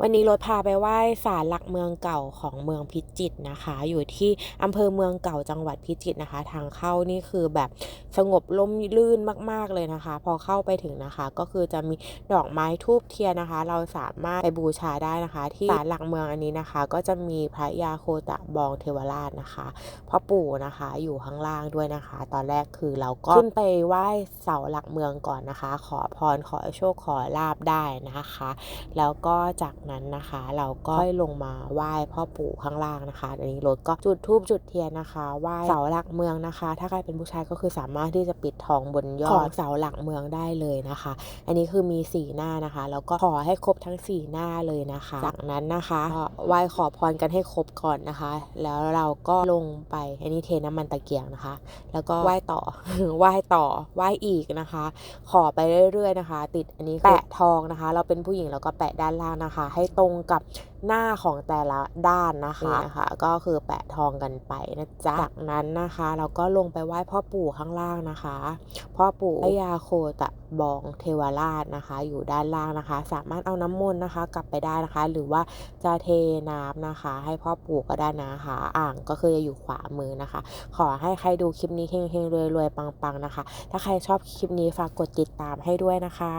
วันนี้รถพาไปไหว้ศาลหลักเมืองเก่าของเมืองพิจิตรนะคะ อยู่ที่อำเภอเมืองเก่าจังหวัดพิจิตรนะคะ ทางเข้านี่คือแบบสงบร่มรื่นมาก ๆเลยนะคะ พอเข้าไปถึงนะคะ ก็คือจะมีดอกไม้ทูบเทียนนะคะ เราสามารถไปบูชาได้นะคะ ที่ศาลหลักเมืองอันนี้นะคะ ก็จะมีพระยาโคตะบองเทวราชนะคะพ่อปู่นะคะอยู่ข้างล่างด้วยนะคะ ตอนแรกคือเราก็ขึ้นไปไหว้เสาหลักเมืองก่อนนะคะ ขอพรขอโชคขอลาบได้นะคะ แล้วก็จากนั้นนะคะ เราก็ค่อยลงมาไหว้พ่อปู่ข้างล่างนะคะอันนี้รถก็จุดธูปจุดเทียนนะคะไหว้เสาหลักเมืองนะคะ ถ้าใครเป็นผู้ชายก็คือสามารถที่จะปิดทองบนยอดของเสาหลักเมืองได้เลยนะคะ อันนี้คือมีสีหน้านะคะ แล้วก็ขอให้ครบทั้งสี่หน้าเลยนะคะ จากนั้นนะคะก็ไหว้ขอพรกันให้ครบก่อนนะคะ แล้วเราก็ลงไปอันนี้เทน้ำมันตะเกียงนะคะ แล้วก็ไหว้ต่อไหว้ต่อไหว้อีกนะคะ ขอไปเรื่อยๆนะคะ ติดอันนี้คือแปะทองนะคะ เราเป็นผู้หญิงเราก็แปะด้านล่างนะคะให้ตรงกับหน้าของแต่ละด้านนะคะนะคะก็คือแปะทองกันไปนะจ๊ะจากนั้นนะคะเราก็ลงไปไหว้พ่อปู่ข้างล่างนะคะ พ่อปู่พระยาโคตะบองเทวราชนะคะ อยู่ด้านล่างนะคะ สามารถเอาน้ำมนต์นะคะ กลับไปได้นะคะ หรือว่าจะเทน้ำนะคะ ให้พ่อปู่ก็ได้นะคะ อ่างก็คือจะอยู่ขวามือนะคะ ขอให้ใครดูคลิปนี้เฮงๆรวยๆปังๆนะคะ ถ้าใครชอบคลิปนี้ฝากกดติดตามให้ด้วยนะคะ